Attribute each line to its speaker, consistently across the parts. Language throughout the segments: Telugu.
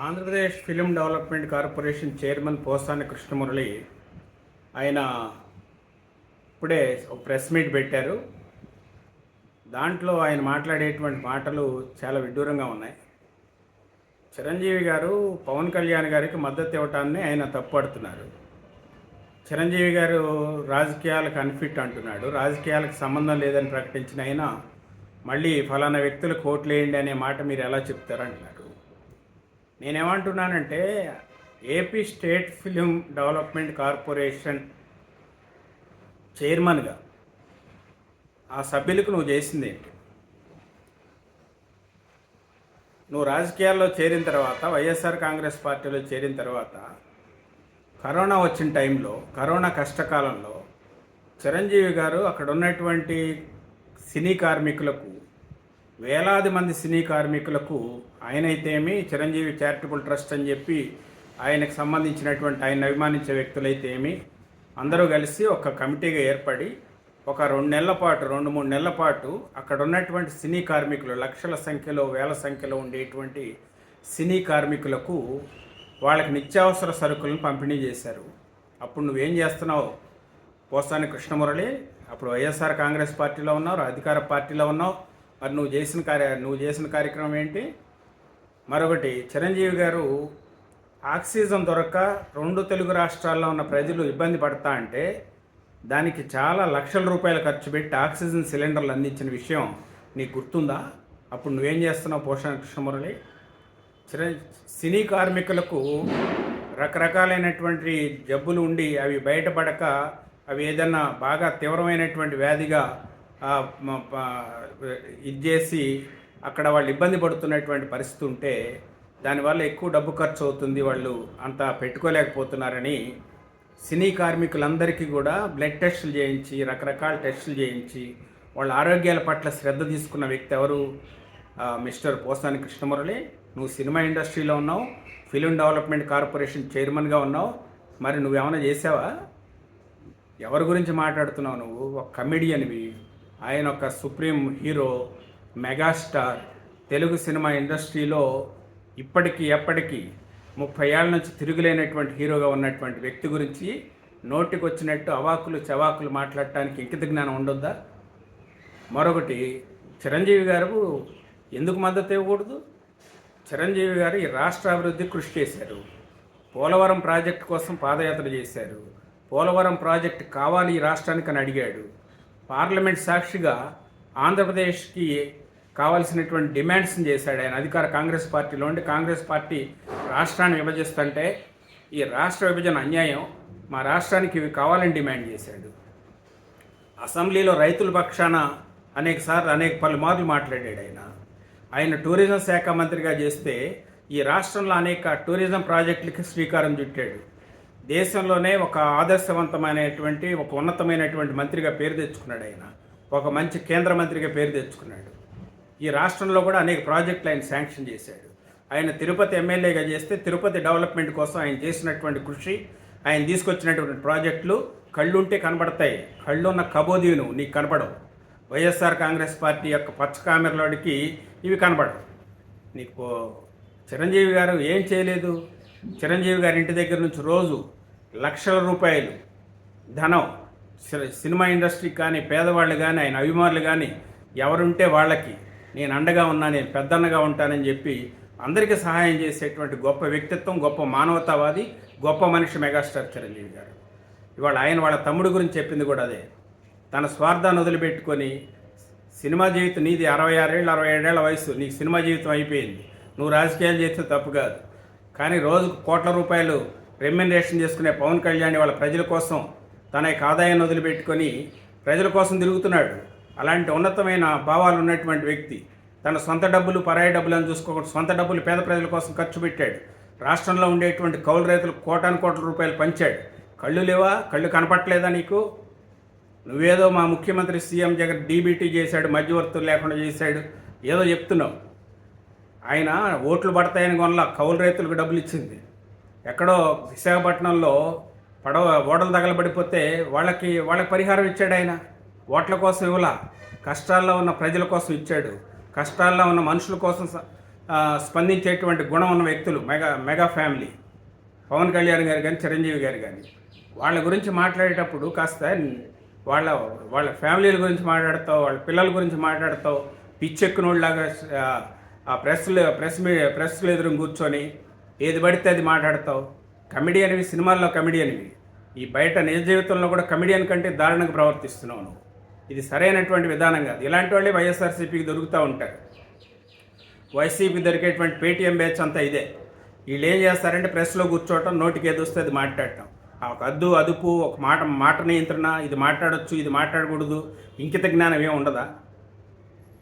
Speaker 1: Andhra Pradesh film development corporation chairman Posani Krishnamurali ఆయన ఇప్పుడే ఒక ప్రెస్ మీట్ పెట్టారు. దాంట్లో ఆయన మాట్లాడేటువంటి మాటలు చాలా విడ్డూరంగా ఉన్నాయి. చిరంజీవి గారు పవన్ కళ్యాణ్ గారికి మద్దతు ఇవ్వటాన్ని ఆయన తప్పుపడుతున్నారు. చిరంజీవి గారు రాజకీయాలకు అన్ఫిట్ అంటున్నాడు. రాజకీయాలకు సంబంధం లేదని ప్రకటించిన ఆయన మళ్ళీ ఫలానా వ్యక్తులు కోట్లు వేయండి అనే మాట మీరు ఎలా చెప్తారంటున్నారు? నేనేమంటున్నానంటే AP state film development corporation చైర్మన్గా ఆ సభ్యులకు నువ్వు చేసింది ఏంటి? నువ్వు రాజకీయాల్లో చేరిన తర్వాత వైఎస్ఆర్ కాంగ్రెస్ పార్టీలో చేరిన తర్వాత కరోనా వచ్చిన టైంలో కరోనా కష్టకాలంలో చిరంజీవి గారు అక్కడ ఉన్నటువంటి సినీ కార్మికులకు వేలాది మంది సినీ కార్మికులకు ఆయనైతేమి చిరంజీవి చారిటబుల్ ట్రస్ట్ అని చెప్పి ఆయనకు సంబంధించినటువంటి ఆయన అభిమానించే వ్యక్తులైతేమి అందరూ కలిసి ఒక కమిటీగా ఏర్పడి ఒక రెండు నెలల పాటు రెండు మూడు నెలల పాటు అక్కడ ఉన్నటువంటి సినీ కార్మికులు లక్షల సంఖ్యలో వేల సంఖ్యలో ఉండేటువంటి సినీ కార్మికులకు వాళ్ళకి నిత్యావసర సరుకులను పంపిణీ చేశారు. అప్పుడు నువ్వేం చేస్తున్నావు? పోసాని కృష్ణమురళి అప్పుడు వైఎస్ఆర్ కాంగ్రెస్ పార్టీలో ఉన్నావు అధికార పార్టీలో ఉన్నావు మరి నువ్వు చేసిన కార్య నువ్వు చేసిన కార్యక్రమం ఏంటి? మరొకటి చిరంజీవి గారు ఆక్సిజన్ దొరక్క రెండు తెలుగు రాష్ట్రాల్లో ఉన్న ప్రజలు ఇబ్బంది పడతా అంటే దానికి చాలా లక్షల రూపాయలు ఖర్చు పెట్టి ఆక్సిజన్ సిలిండర్లు అందించిన విషయం నీకు గుర్తుందా? అప్పుడు నువ్వేం చేస్తున్నావు పోషణ కృష్ణమురళి? చిర సినీ కార్మికులకు రకరకాలైనటువంటి జబ్బులు ఉండి అవి బయటపడక అవి ఏదన్నా బాగా తీవ్రమైనటువంటి వ్యాధిగా ఇది చేసి అక్కడ వాళ్ళు ఇబ్బంది పడుతున్నటువంటి పరిస్థితి ఉంటే దానివల్ల ఎక్కువ డబ్బు ఖర్చు అవుతుంది వాళ్ళు అంత పెట్టుకోలేకపోతున్నారని సినీ కార్మికులందరికీ కూడా బ్లడ్ టెస్టులు చేయించి రకరకాల టెస్టులు చేయించి వాళ్ళ ఆరోగ్యాల పట్ల శ్రద్ధ తీసుకున్న వ్యక్తి ఎవరు? మిస్టర్ పోసాని కృష్ణమురళి. నువ్వు సినిమా ఇండస్ట్రీలో ఉన్నావు ఫిలిం డెవలప్మెంట్ కార్పొరేషన్ చైర్మన్గా ఉన్నావు మరి నువ్వేమైనా చేసావా? ఎవరి గురించి మాట్లాడుతున్నావు నువ్వు? ఒక కమెడియన్వి. ఆయన ఒక supreme hero megastar. Telugu cinema ఇండస్ట్రీలో ఇప్పటికీ ఎప్పటికీ ముప్పై ఏళ్ళ నుంచి తిరుగులేనటువంటి హీరోగా ఉన్నటువంటి వ్యక్తి గురించి నోటికి వచ్చినట్టు అవాకులు చవాకులు మాట్లాడటానికి ఇంకిత జ్ఞానం ఉండొద్దా? మరొకటి చిరంజీవి గారు ఎందుకు మద్దతు ఇవ్వకూడదు? చిరంజీవి గారు ఈ రాష్ట్ర అభివృద్ధి కృషి చేశారు. పోలవరం ప్రాజెక్టు కోసం పాదయాత్ర చేశారు. పోలవరం ప్రాజెక్టు కావాలి ఈ రాష్ట్రానికి అని అడిగాడు. పార్లమెంట్ సాక్షిగా ఆంధ్రప్రదేశ్కి కావాల్సినటువంటి డిమాండ్స్ని చేశాడు ఆయన. అధికార కాంగ్రెస్ పార్టీలో ఉండి కాంగ్రెస్ పార్టీ రాష్ట్రాన్ని విభజిస్తుంటే ఈ రాష్ట్ర విభజన అన్యాయం మా రాష్ట్రానికి ఇవి కావాలని డిమాండ్ చేశాడు. అసెంబ్లీలో రైతుల పక్షాన అనేక సార్లు అనేక పలుమార్లు మాట్లాడాడు ఆయన. ఆయన టూరిజం శాఖ మంత్రిగా చేస్తే ఈ రాష్ట్రంలో అనేక టూరిజం ప్రాజెక్టులకి శ్రీకారం చుట్టాడు. దేశంలోనే ఒక ఆదర్శవంతమైనటువంటి ఒక ఉన్నతమైనటువంటి మంత్రిగా పేరు తెచ్చుకున్నాడు ఆయన. ఒక మంచి కేంద్ర మంత్రిగా పేరు తెచ్చుకున్నాడు. ఈ రాష్ట్రంలో కూడా అనేక ప్రాజెక్టులు ఆయన శాంక్షన్ చేశాడు. ఆయన తిరుపతి ఎమ్మెల్యేగా చేస్తే తిరుపతి డెవలప్మెంట్ కోసం ఆయన చేసినటువంటి కృషి ఆయన తీసుకొచ్చినటువంటి ప్రాజెక్టులు కళ్ళుంటే కనబడతాయి. కళ్ళున్న కబోదీను నీకు కనపడవు. వైఎస్ఆర్ కాంగ్రెస్ పార్టీ యొక్క పచ్చ కామెరలోడికి ఇవి కనబడవు. నీకు చిరంజీవి గారు ఏం చేయలేదు? చిరంజీవి గారి ఇంటి దగ్గర నుంచి రోజు లక్షల రూపాయలు ధనం సినిమా ఇండస్ట్రీకి కానీ పేదవాళ్ళు కానీ ఆయన అభిమానులు కానీ ఎవరుంటే వాళ్ళకి నేను అండగా ఉన్నా నేను పెద్దన్నగా ఉంటానని చెప్పి అందరికీ సహాయం చేసేటువంటి గొప్ప వ్యక్తిత్వం గొప్ప మానవతావాది గొప్ప మనిషి మెగాస్టార్ చిరంజీవి గారు. ఇవాళ ఆయన వాళ్ళ తమ్ముడు గురించి చెప్పింది కూడా అదే. తన స్వార్థాన్ని వదిలిపెట్టుకొని సినిమా జీవితం నీది అరవై ఆరేళ్ళు అరవై ఏడేళ్ళ వయసు నీకు సినిమా జీవితం అయిపోయింది. నువ్వు రాజకీయాలు చేస్తే తప్పు కాదు. కానీ రోజుకు కోట్ల రూపాయలు రెమ్యునరేషన్ చేసుకునే పవన్ కళ్యాణ్ వాళ్ళ ప్రజల కోసం తన యొక్క ఆదాయాన్ని వదిలిపెట్టుకొని ప్రజల కోసం తిరుగుతున్నాడు. అలాంటి ఉన్నతమైన భావాలు ఉన్నటువంటి వ్యక్తి తన సొంత డబ్బులు పరాయి డబ్బులను చూసుకోకుండా సొంత డబ్బులు పేద ప్రజల కోసం ఖర్చు పెట్టాడు. రాష్ట్రంలో ఉండేటువంటి కౌలు రైతులు కోటాను కోట్ల రూపాయలు పంచాడు. కళ్ళు లేవా? కళ్ళు కనపట్లేదా నీకు? నువ్వేదో మా ముఖ్యమంత్రి సీఎం జగన్ డీబీటీ చేశాడు మధ్యవర్తులు లేకుండా చేశాడు. ఏదో చెప్తున్నావు. ఆయన ఓట్లు పడతాయని కొనలా కౌలు రైతులకు డబ్బులు ఇచ్చింది. ఎక్కడో విశాఖపట్నంలో పడవ ఓడలు తగలబడిపోతే వాళ్ళకి వాళ్ళకి పరిహారం ఇచ్చాడు ఆయన. ఓట్ల కోసం ఇవ్వలా కష్టాల్లో ఉన్న ప్రజల కోసం ఇచ్చాడు. కష్టాల్లో ఉన్న మనుషుల కోసం స్పందించేటువంటి గుణం ఉన్న వ్యక్తులు mega mega family. Pawan Kalyan గారు కానీ చిరంజీవి గారు కానీ వాళ్ళ గురించి మాట్లాడేటప్పుడు కాస్త వాళ్ళ వాళ్ళ ఫ్యామిలీల గురించి మాట్లాడతావు వాళ్ళ పిల్లల గురించి మాట్లాడతావు పిచ్చెక్కినోళ్ళలాగా ఆ, ప్రెస్లో ప్రెస్ మీ ఎదురు కూర్చొని ఏది పడితే అది మాట్లాడతావు. కమెడియన్వి సినిమాల్లో కమెడియన్వి. ఈ బయట నిజ జీవితంలో కూడా కమెడియన్ కంటే దారుణంగా ప్రవర్తిస్తున్నావు నువ్వు. ఇది సరైనటువంటి విధానం కాదు. ఇలాంటి వాళ్ళే వైఎస్ఆర్సీపీకి దొరుకుతూ ఉంటారు. వైసీపీ దొరికేటువంటి పేటీఎం బ్యాచ్ అంతా ఇదే. వీళ్ళు ఏం చేస్తారంటే ప్రెస్లో కూర్చోవటం నోటికి ఏది వస్తే అది మాట్లాడటం. ఒక అద్దు అదుపు ఒక మాట మాట నియంత్రణ ఇది మాట్లాడొచ్చు ఇది మాట్లాడకూడదు ఇంకిత జ్ఞానం ఏమి ఉండదా?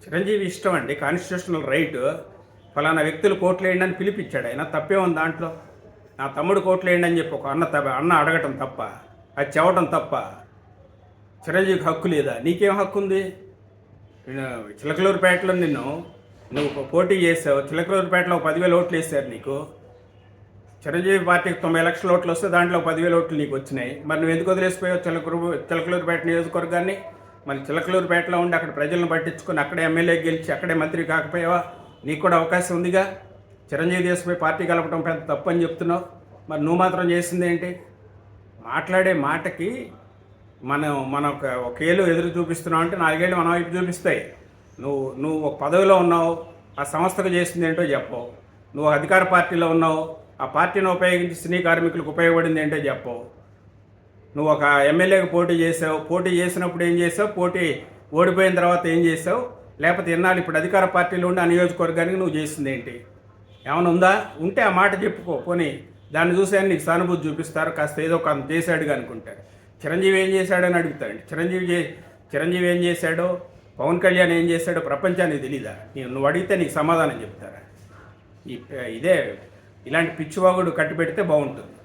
Speaker 1: చిరంజీవి ఇష్టం అండి. Constitutional right. ఫలానా వ్యక్తులు కోట్లు వేయండి అని పిలిపించాడు. ఆయన తప్పే ఉంది దాంట్లో. నా తమ్ముడు కోట్లు వేయండి అని చెప్పి ఒక అన్న తప్ప అన్న అడగటం తప్ప అది చెవటం తప్ప చిరంజీవికి హక్కు లేదా? నీకేం హక్కు ఉంది? నేను చిలకలూరుపేటలో నిన్ను నువ్వు పోటీ చేసావు. చిలకలూరుపేటలో పదివేల ఓట్లు వేసారు నీకు. చిరంజీవి పార్టీకి తొంభై లక్షల ఓట్లు వస్తే దాంట్లో పదివేల ఓట్లు నీకు వచ్చినాయి. మరి నువ్వు ఎందుకు వదిలేసిపోయావు చిలకూరు చిలకలూరుపేట నియోజకవర్గాన్ని? మరి చిలకలూరుపేటలో ఉండి అక్కడ ప్రజలను పట్టించుకొని అక్కడే ఎమ్మెల్యే గెలిచి అక్కడే మంత్రి కాకపోయావా? నీకు కూడా అవకాశం ఉందిగా? చిరంజీవి దేశపై పార్టీ కలపడం పెద్ద తప్పు అని చెప్తున్నావు. మరి నువ్వు మాత్రం చేసింది ఏంటి? మాట్లాడే మాటకి మనం మన ఒక ఒకేళ్ళు ఎదురు చూపిస్తున్నావు అంటే నాలుగేళ్ళు మన వైపు చూపిస్తాయి. నువ్వు నువ్వు ఒక పదవిలో ఉన్నావు. ఆ సంస్థకు చేసింది ఏంటో చెప్పవు నువ్వు అధికార పార్టీలో ఉన్నావు. ఆ పార్టీని ఉపయోగించి సినీ కార్మికులకు ఉపయోగపడింది ఏంటో చెప్పవు నువ్వు ఒక ఎమ్మెల్యేకి పోటీ చేసావు పోటీ చేసినప్పుడు ఏం చేసావు? పోటీ ఓడిపోయిన తర్వాత ఏం చేసావు? లేకపోతే ఇన్నాళ్ళు ఇప్పుడు అధికార పార్టీలో ఉండి ఆ నియోజకవర్గానికి నువ్వు చేసింది ఏంటి? ఏమైనా ఉందా? ఉంటే ఆ మాట చెప్పుకో. పోనీ దాన్ని చూసే నీకు సానుభూతి చూపిస్తారు. కాస్త ఏదో ఒక చేశాడుగా అనుకుంటారు. చిరంజీవి ఏం చేశాడని అడుగుతాడు చిరంజీవి చే చిరంజీవి ఏం చేశాడో? పవన్ కళ్యాణ్ ఏం చేశాడో ప్రపంచానికి తెలీదా? నువ్వు అడిగితే నీకు సమాధానం చెప్తారా? ఇదే ఇలాంటి పిచ్చివాగుడు కట్టి పెడితే బాగుంటుంది.